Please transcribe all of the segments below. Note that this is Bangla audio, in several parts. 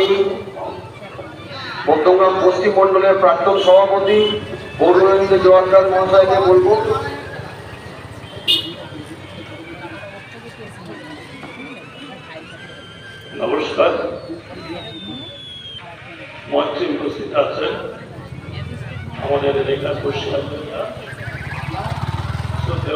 আমি মধ্যমগ্রাম পশ্চিম মণ্ডলের প্রাক্তন সভাপতি বরুণেন্দ্র জোয়ারদার মহাশয়কে বলব। নমস্কার। মঞ্চে উপস্থিত আছেন। আমাদের এলাকার পশ্চিমবঙ্গের সত্য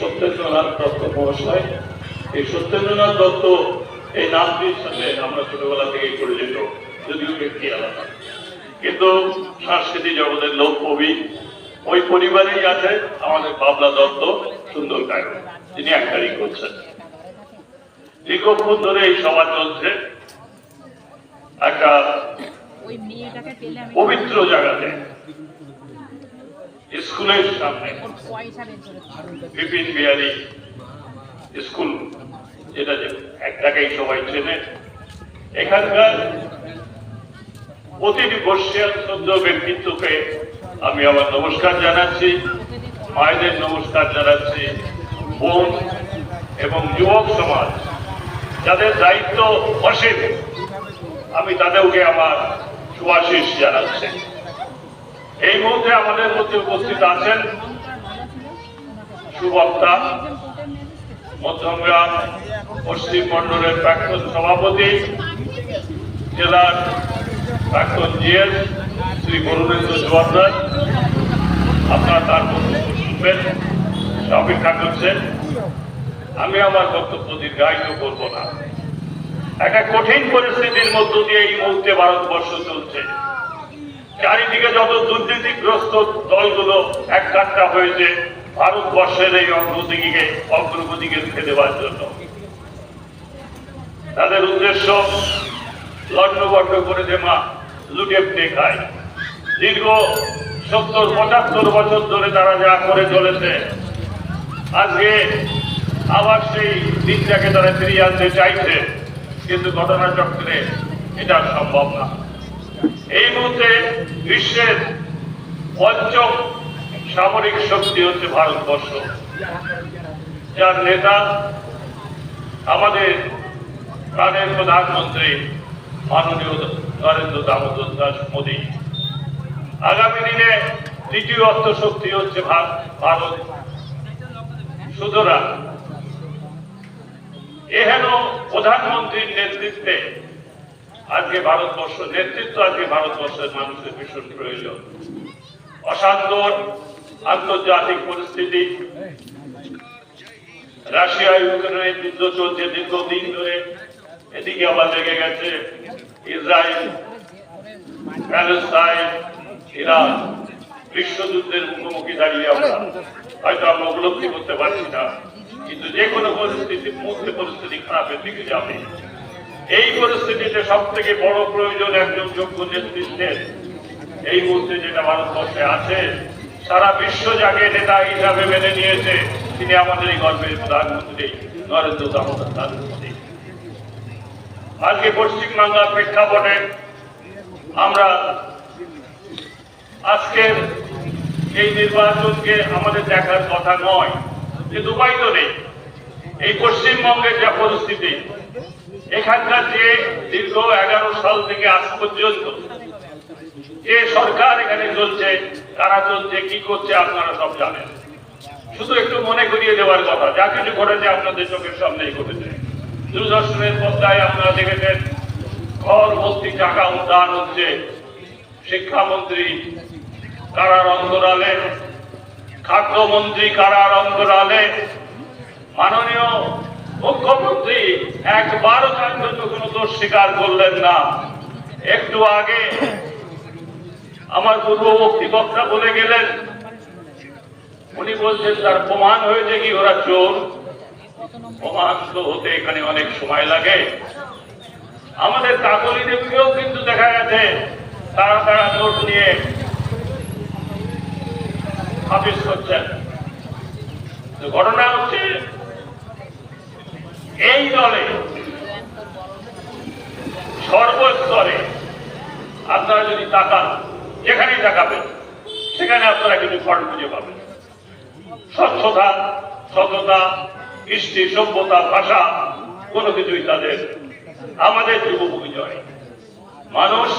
সত্যেন্দ্রনাথ দত্ত মহাশয়। এই সত্যেন্দ্রনাথ দত্ত এই নামটির সাথে আমরা ছোটবেলা থেকেই পরিচিত যদিও ব্যক্তি আলাদা। কিন্তু সাংস্কৃতিক জগতের লোক কবি ওই পরিবারেই আছে আমাদের বাবলা দত্ত সুন্দর গায়ক। তিনি একটারই করছেন দীর্ঘক্ষণ ধরে এই সভা চলছে। একটা পবিত্র জায়গাতে স্কুলের সামনে। বিপিন বিহারী স্কুল। যেটা একটাকেই সবাই চেনে, এখানকার প্রতিটি বর্ষিয়ান শ্রদ্ধ ব্যক্তিত্বকে আমি আমার নমস্কার জানাচ্ছি, মায়েদের নমস্কার জানাচ্ছি, বোন এবং যুবক সমাজ, যাদের দায়িত্ব অসীম, আমি তাদেরকে আমার সুয়াশিস জানাচ্ছি। এই মুহূর্তে আমাদের মধ্যে উপস্থিত আছেন সুবক্তা মধ্যমগ্রাম পশ্চিম মন্ডলের প্রাক্তন সভাপতি, জেলার প্রাক্তন জিএস শ্রী বরুণেন্দ্র জোয়ারদার আপনারা তার বক্তব্য শুনবেন অপেক্ষা করছেন। আমি আমার বক্তব্য দীর্ঘায়িত করব না। একটা কঠিন পরিস্থিতির মধ্য দিয়ে এই মুহূর্তে ভারতবর্ষ চলছে। চারিদিকে যত দুর্নীতিগ্রস্ত দলগুলো এক কাট্টা হয়েছে ভারতবর্ষের এই অগ্রগতিকে অগ্রগতিকে রেখে দেওয়ার জন্য। তাদের উদ্দেশ্য লণ্ডভণ্ড করে দেমা লুটে খায়। দীর্ঘ সত্তর, পঁচাত্তর বছর ধরে তারা যা করে চলেছে, আজকে আবার সেই দিনটাকে তারা ফিরিয়ে আনতে চাইছে, কিন্তু ঘটনাচক্রে এটা সম্ভব না। এই মুহূর্তে বিশ্বের পঞ্চম সামরিক শক্তি হচ্ছে ভারতবর্ষ। যার নেতা আমাদের প্রাণের প্রধানমন্ত্রী মাননীয় নরেন্দ্র দামোদর দাস মোদী। আগামী দিনে দ্বিতীয় অর্থ শক্তি হচ্ছে ভারত। সুতরাং এহেন প্রধানমন্ত্রীর নেতৃত্বে আজকে ভারতবর্ষ নেতৃত্ব আজকে ভারতবর্ষের মানুষের ভীষণ প্রয়োজন। অশান্ত আন্তর্জাতিক পরিস্থিতি। রাশিয়া ইউক্রেনের যুদ্ধ চলছে দীর্ঘদিন ধরে। এদিকে আবার লেগে গেছে ইসরায়েল, প্যালেস্তাইন, ইরান। বিশ্বযুদ্ধের মুখোমুখি দাঁড়িয়ে আমরা হয়তো আমরা উপলব্ধি করতে পারছি না। কিন্তু যে কোনো পরিস্থিতি, মুহূর্তে পরিস্থিতি খারাপের দিকে যাবে। এই পরিস্থিতিতে সব থেকে বড় প্রয়োজন একজন যোগ্য নেতৃত্বের। এই মুহূর্তে যেটা ভারতবর্ষে আছে সারা বিশ্ব যাকে নেতা হিসাবে মেনে নিয়েছে। তিনি আমাদের এই গর্বের প্রধানমন্ত্রী, নরেন্দ্র দামোদর দাস আজকে পশ্চিমবাংলার প্রেক্ষাপটে আমরা আজকের এই নির্বাচনকে আমাদের দেখার কথা নয়, যে উপায় তো নেই। এই পশ্চিমবঙ্গের যা পরিস্থিতি, এখানকার যে দীর্ঘ এগারো সাল থেকে আজ পর্যন্ত, যে সরকার এখানে চলছে কারা চলছে কি করছে আপনারা সব জানেন। শুধু একটু মনে করিয়ে দেওয়ার কথা, যা কিছু ঘটেছে আপনাদের চোখের সামনেই ঘটেছে। দূরদর্শনের পর্দায় আপনারা দেখেছেন, ঘর ভর্তি টাকা উদ্যান হচ্ছে শিক্ষামন্ত্রী কারার অন্তরালে খাদ্যমন্ত্রী কারার অন্তরালে মাননীয় মুখ্যমন্ত্রী একবারও তার জন্য কোনো দোষ স্বীকার করলেন না। একটু আগে আমার পূর্ববর্তী বক্তা বলে গেলেন, উনি বলছেন, তার প্রমাণ হয়েছে কি ওরা চোর? প্রমাণ তো হতে এখানে অনেক সময় লাগে। আমাদের কাকলি দেবীকেও কিন্তু দেখা গেছে, তারা তারা নোট নিয়ে হাফিজ করছেন। ঘটনা হচ্ছে, এই দলে সর্বস্তরে আপনারা যদি তাকান যেখানেই তাকাবেন, সেখানে আপনারা কিন্তু ফল খুঁজে পাবেন। স্বচ্ছতা, সততা কৃষ্টি সভ্যতা, ভাষা, কোনো কিছুই তাদের, আমাদের যুব পরিচয় মানুষ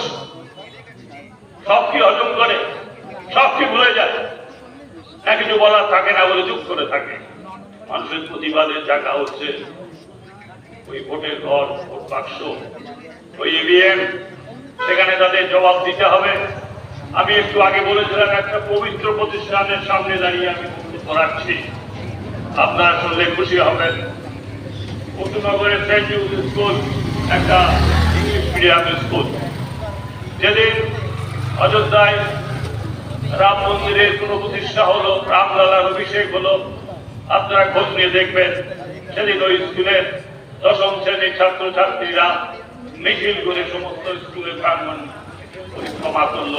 সব কি হজম করে সব কি ভুলে যায়। না কিছু বলার থাকে না, বলে চুপ করে থাকে। মানুষের প্রতিবাদের জায়গা হচ্ছে। ওই ভোটের ঘর, ভোট বাক্স, ওই ইভিএম সেখানে তাদের জবাব দিতে হবে। আমি একটু আগে বলেছিলাম, একটা পবিত্র প্রতিষ্ঠানের সামনে দাঁড়িয়ে আমি রাখছি। আপনারা শুনলে খুশি হবেন। পশ্চিমবঙ্গের সেন্ট স্কুল একটা ইংলিশ মিডিয়াম স্কুল যেদিন অযোধ্যায় রাম মন্দিরের কোনো প্রতিষ্ঠা হলো, রামলালার অভিষেক হলো, আপনারা খোঁজ নিয়ে দেখবেন, সেদিন ওই স্কুলের দশম শ্রেণির ছাত্রছাত্রীরা মিছিল করে সমস্ত স্কুলের প্রাঙ্গণ পরিক্রমা করল।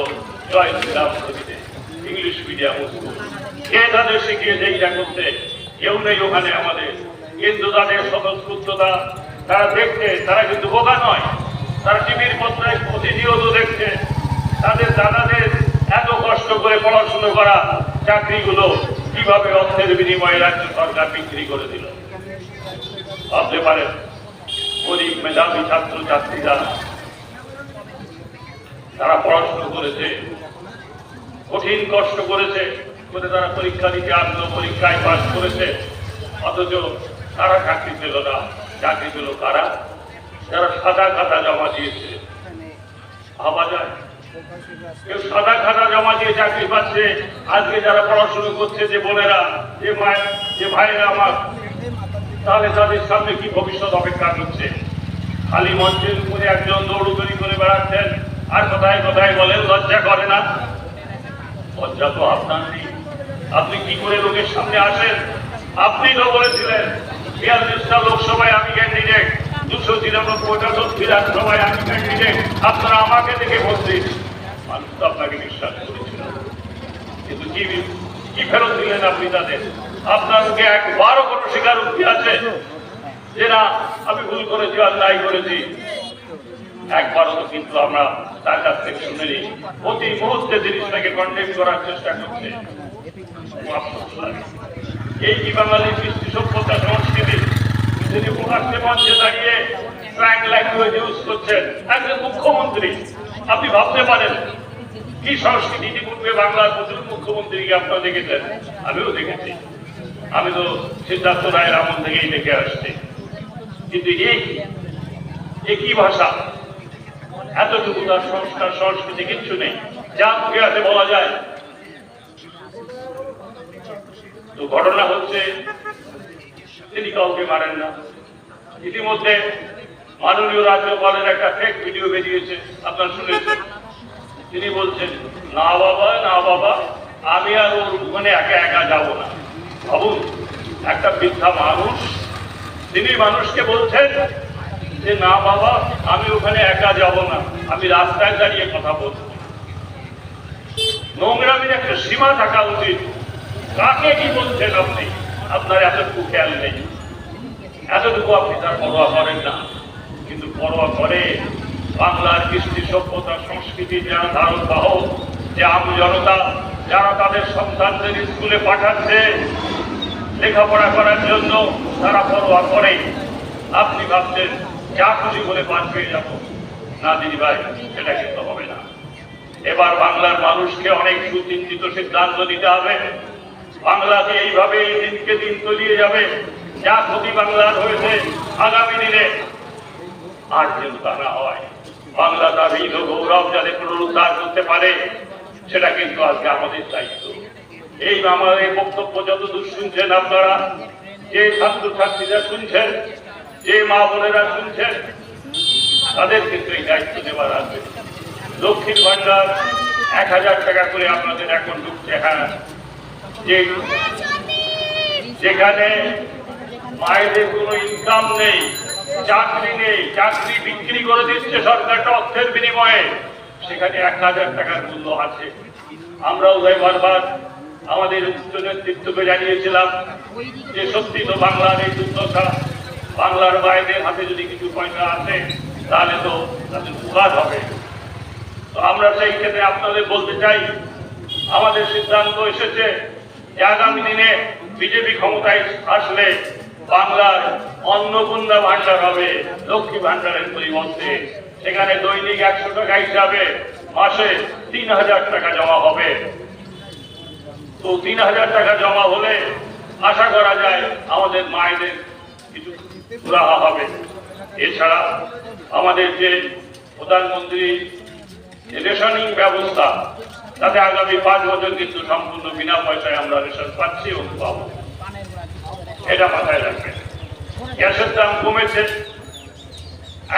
জয় শ্রীরাম ইংলিশ মিডিয়াম স্কুল তাদের শিখিয়েছে এইটা করতে? কেউ নেই ওখানে আমাদের। কিন্তু তাদের স্বতঃস্ফূর্ততা, তারা দেখছে তারা কিন্তু বোকা নয়। তারা টিভির পত্রায় প্রতিনিয়ত দেখছে তাদের দাদাদের এত কষ্ট করে পড়াশুনো করা চাকরিগুলো কীভাবে অর্থের বিনিময়ে রাজ্য সরকার বিক্রি করে দিল? ভাবতে পারেন, গরিব, মেধাবী ছাত্র ছাত্রীরা তারা পড়াশুনো করেছে। কঠিন কষ্ট করেছে করে তারা পরীক্ষা দিতে আসলো, পরীক্ষায় পাশ করেছে। অথচ তারা চাকরি পেল না। চাকরি পেল কারা? যারা সাদা খাতা জমা দিয়েছে। ভাবা যায়, কেউ সাদা খাতা জমা দিয়ে চাকরি পাচ্ছে। আজকে যারা পড়াশুনো করছে, যে বোনেরা, যে মায়ের যে ভাইরা আমার, তাহলে তাদের সামনে কি ভবিষ্যৎ অপেক্ষা করছে? খালি মঞ্চের উপরে একজন দৌড়দৌড়ি করে বেড়াচ্ছেন, আর কোথায় কোথায় বলেন, লজ্জা করে না? লজ্জা তো আপনার নেই। আপনি কি করে লোকের সামনে আসেন? আপনি তো বলেছিলেন বিয়াল্লিশটা লোকসভায় আমি ক্যান্ডিডেট দুশো তিরানব্বইটা বিধানসভায় আমি ক্যান্ডিডেট আপনারা আমাকে দেখে বলছেন, মানুষ তো আপনাকে বিশ্বাস করেছিল। কিন্তু কি কি ফেরত দিলেন আপনি তাদের? আপনার মুখে একবারও কোনো স্বীকারোক্তি আছে? যে না, আমি ভুল করেছি অন্যায় করেছি। একবারও তো কিন্তু আমরা তার কাছ থেকে শুনেনি প্রতি মুহূর্তে জিনিসটাকে কন্টেম করার চেষ্টা করছে। এই কি বাঙালির কৃষ্টি সভ্যতা সংস্কৃতি? তিনি প্রকাশ্যে মঞ্চে দাঁড়িয়ে স্ল্যাং ল্যাঙ্গুয়েজ ইউজ করছেন, একজন মুখ্যমন্ত্রী। আপনি ভাবতে পারেন, কি সংস্কৃতি ইতিপূর্বে বাংলার প্রচুর মুখ্যমন্ত্রীকে আপনারা দেখেছেন? আমিও দেখেছি। আমি তো সিদ্ধার্থ রায়ের আমল থেকেই দেখে আসছি। কিন্তু এই একই ভাষা এতটুকু তার সংস্কার, সংস্কৃতি কিচ্ছু নেই। যা মুখে আছে বলা যায়। তো ঘটনা হচ্ছে, তিনি কাউকে মারেন না। ইতিমধ্যে মাননীয় রাজ্যপালের একটা ফেক ভিডিও বেরিয়েছে, আপনার শুনেছেন। তিনি বলছেন, না বাবা না বাবা, আমি আর ওর ওখানে একা একা যাব না। ভাবুন একটা বৃদ্ধা মানুষ, তিনি মানুষকে বলছেন যে, না বাবা, আমি ওখানে একা যাব না। আমি রাস্তায় দাঁড়িয়ে কথা বলব নোংরামির একটা সীমা থাকা উচিত। কাকে কি বলছেন আপনি? আপনার এতটুকু খেয়াল নেই। এতটুকু আপনি তার পরোয়া করেন না। কিন্তু পরোয়া করে বাংলার কৃষ্টি সভ্যতা, সংস্কৃতি যারা ধারণ, বাহক, যে আম জনতা, যারা তাদের সন্তানদের স্কুলে পাঠাচ্ছে, লেখাপড়া করার জন্য তারা পরোয়া করে। আপনি ভাবছেন যা খুশি বলে পার পেয়ে যাব। না, দিদি ভাই সেটা কিন্তু হবে না। এবার বাংলার মানুষকে অনেক সুচিন্তিত সিদ্ধান্ত নিতে হবে। বাংলাকে এইভাবে দিনকে দিন তলিয়ে যাবে, যা ক্ষতি বাংলার হয়েছে আগামী দিনে, আর যেন তা না হয়। বাংলা তার এই গৌরব যাতে পুনরুদ্ধার করতে পারে, সেটা কিন্তু আজকে আমাদের দায়িত্ব। এই আমার এই বক্তব্য যতদূর শুনছেন আপনারা, যে ছাত্র ছাত্রীরা শুনছেন যে মা বোনেরা শুনছেন, তাদের এই দায়িত্ব নেওয়ার আছে লক্ষ্মীর ভান্ডার এক হাজার টাকা করে আপনাদের এখন ঢুকছে হ্যাঁ। যেখানে মায়েদের কোনো ইনকাম নেই, চাকরি নেই, চাকরি বিক্রি করে দিচ্ছে সরকারটা অর্থের বিনিময়ে, সেখানে এক হাজার টাকার মূল্য আছে। আমরাও তাই বারবার আমাদের নেতৃত্বকে জানিয়েছিলাম যে সত্যি তো বাংলার এই দুর্দশা। বাংলার মায়েদের হাতে যদি কিছু পয়সা আসে, তাহলে তো তাদের উপকার হবে। তো আমরা সেই ক্ষেত্রে আপনাদের বলতে চাই, আমাদের সিদ্ধান্ত এসেছে, আগামী দিনে বিজেপি ক্ষমতায় আসলে বাংলার অন্নপূর্ণা ভান্ডার হবে, লক্ষ্মী ভান্ডারের পরিবর্তে। সেখানে দৈনিক একশো টাকা হিসাবে মাসে তিন হাজার টাকা জমা হবে। তো তিন হাজার টাকা জমা হলে আশা করা যায় আমাদের মায়েদের কিছু সুরাহা হবে। এছাড়া আমাদের যে প্রধানমন্ত্রী রেশনিং ব্যবস্থা, তাতে আগামী পাঁচ বছর কিন্তু সম্পূর্ণ বিনা পয়সায় আমরা রেশন পাচ্ছি এবং পাবো। এটা মাথায় রাখবেন। গ্যাসের দাম কমেছে।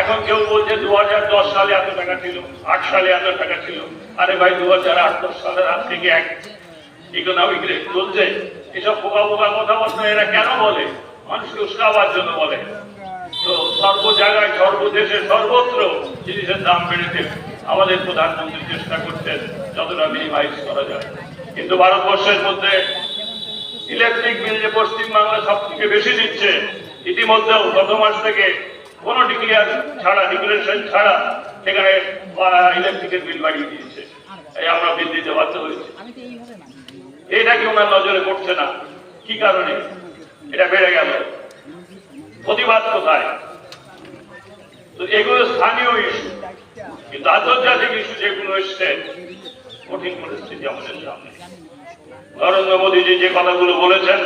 এখন কেউ বলছে দু হাজার দশ সালে এত টাকা ছিল, আট সালে এত টাকা ছিল। আরে ভাই, দু হাজার আট দশ সালের হাত থেকে এক ইকোনমিক রেট চলছে। এসব পোকা বোকা কথাবার্তা এরা কেন বলে? মানুষকে উস্কাবার জন্য বলে। তো সর্ব জায়গায় সর্বদেশে সর্বত্র জিনিসের দাম বেড়েছে। আমাদের প্রধানমন্ত্রী চেষ্টা করছেন যতটা মিনিমাইজ করা যায়। কিন্তু ভারতবর্ষের মধ্যে ইলেকট্রিক বিল যে পশ্চিমবাংলা সব থেকে বেশি দিচ্ছে ইতিমধ্যেও গত মাস থেকে কোনো ডিক্লিয়ার ছাড়া ডিক্লারেশন ছাড়া সেখানে ইলেকট্রিকের বিল বাড়িয়ে দিয়েছে। এই আমরা বিল দিতে বাধ্য হয়েছি। এটা কি ওনার নজরে পড়ছে না? কি কারণে? এটা বেড়ে গেল। প্রতিবাদ কোথায়? তো এগুলো স্থানীয় ইস্যু। কিন্তু আন্তর্জাতিক ইস্যু যেগুলো এসছে, কঠিন পরিস্থিতি আমাদের সামনে। নরেন্দ্র মোদীজি যে কথাগুলো বলেছেন,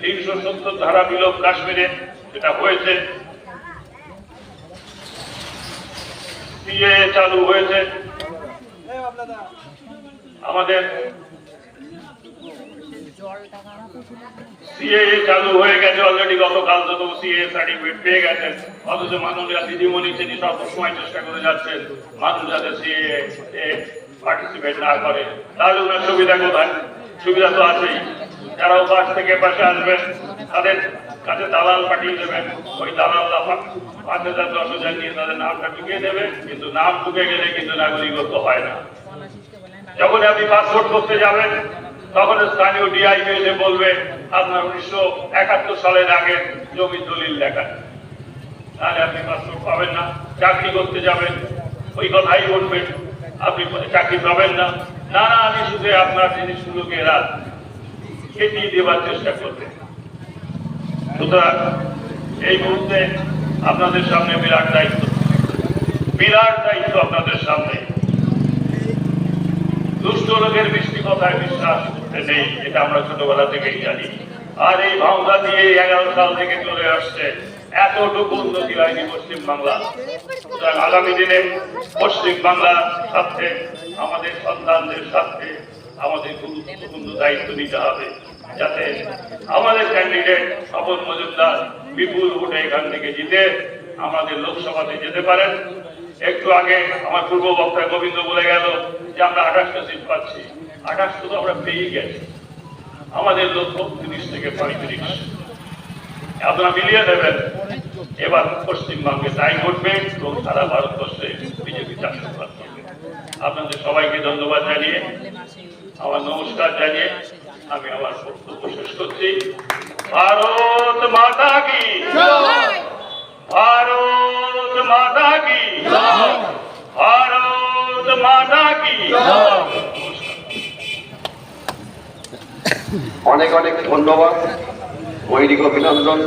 তিনশো সত্তর ধারা বিলোপ কাশ্মীরে সেটা হয়েছে চালু হয়েছে। আমাদের জল টাকা না তো ছিল সিএ চালু হয়ে গেছে অলরেডি গতকাল তো সিএ সার্টিফিকেট পেয়ে গেছেন অথচ মানুষরা দিদিমণি তিনি সব সময় চেষ্টা করে যাচ্ছেন, মানুষ যাতে সিএ পার্টিসিপেট না করে। তাহলে ওনার সুবিধা কোথায়? সুবিধা তো আছেই। যারা ওপাশ থেকে পাশে আসবেন, তাদের কাছে দালাল পাঠিয়ে দেবেন। ওই দালালরা পা- পাঁচ হাজার, দশ হাজার নিয়ে তাদের নামটা ঢুকিয়ে দেবে কিন্তু নাম ঢুকে গেলে কিন্তু নাগরিকত্ব হয় না। যখন আপনি পাসপোর্ট করতে যাবেন তখন স্থানীয় ডিআইবি এসে বলবে, আপনার উনিশশো একাত্তর সালের আগে জমির দলিল দেখান তাহলে আপনি পাসপোর্ট পাবেন না, চাকরি করতে যাবেন, ওই কথাই বলবেন আপনি চাকরি পাবেন না। নানা ইস্যুতে আপনার জিনিসগুলোকে এরা খেটিয়ে দেওয়ার চেষ্টা করবে। সুতরাং এই মুহূর্তে আপনাদের সামনে বিরাট দায়িত্ব। বিরাট দায়িত্ব আপনাদের সামনে। দুষ্ট লোকের মিষ্টি কথায় বিশ্বাস। নেই এটা আমরা ছোটবেলা থেকেই জানি। আর এই ভাঙা দিয়ে এগারো সাল থেকে চলে আসছে এতটুকু উন্নতি হয়নি পশ্চিম বাংলা। সুতরাং আগামী দিনে পশ্চিম বাংলার সাথে আমাদের সন্তানদের সাথে আমাদের গুরুত্বপূর্ণ দায়িত্ব নিতে হবে, যাতে আমাদের ক্যান্ডিডেট স্বপন মজুমদার বিপুল ভোটে এখান থেকে জিতে আমাদের লোকসভাতে যেতে পারেন। একটু আগে আমার পূর্ব বক্তা গোবিন্দ বলে গেল যে আমরা আঠাশটা সিট পাচ্ছি। আঠাশটা তো আমরা পেয়েই গেছি। আমাদের লক্ষ্য তিরিশ থেকে পঁয়ত্রিশ আপনারা মিলিয়ে দেবেন এবার পশ্চিমবঙ্গে তাই ঘটবে এবং সারা ভারতবর্ষে বিজেপি চাকরি করবে। আপনাদের সবাইকে ধন্যবাদ জানিয়ে, আমার নমস্কার জানিয়ে আমি আমার বক্তব্য শেষ করছি। ভারত মাতা কি? ভারত মাতা কি? ভারত মাতা কি? অনেক অনেক ধন্যবাদ। বৈরিক অভিনন্দন।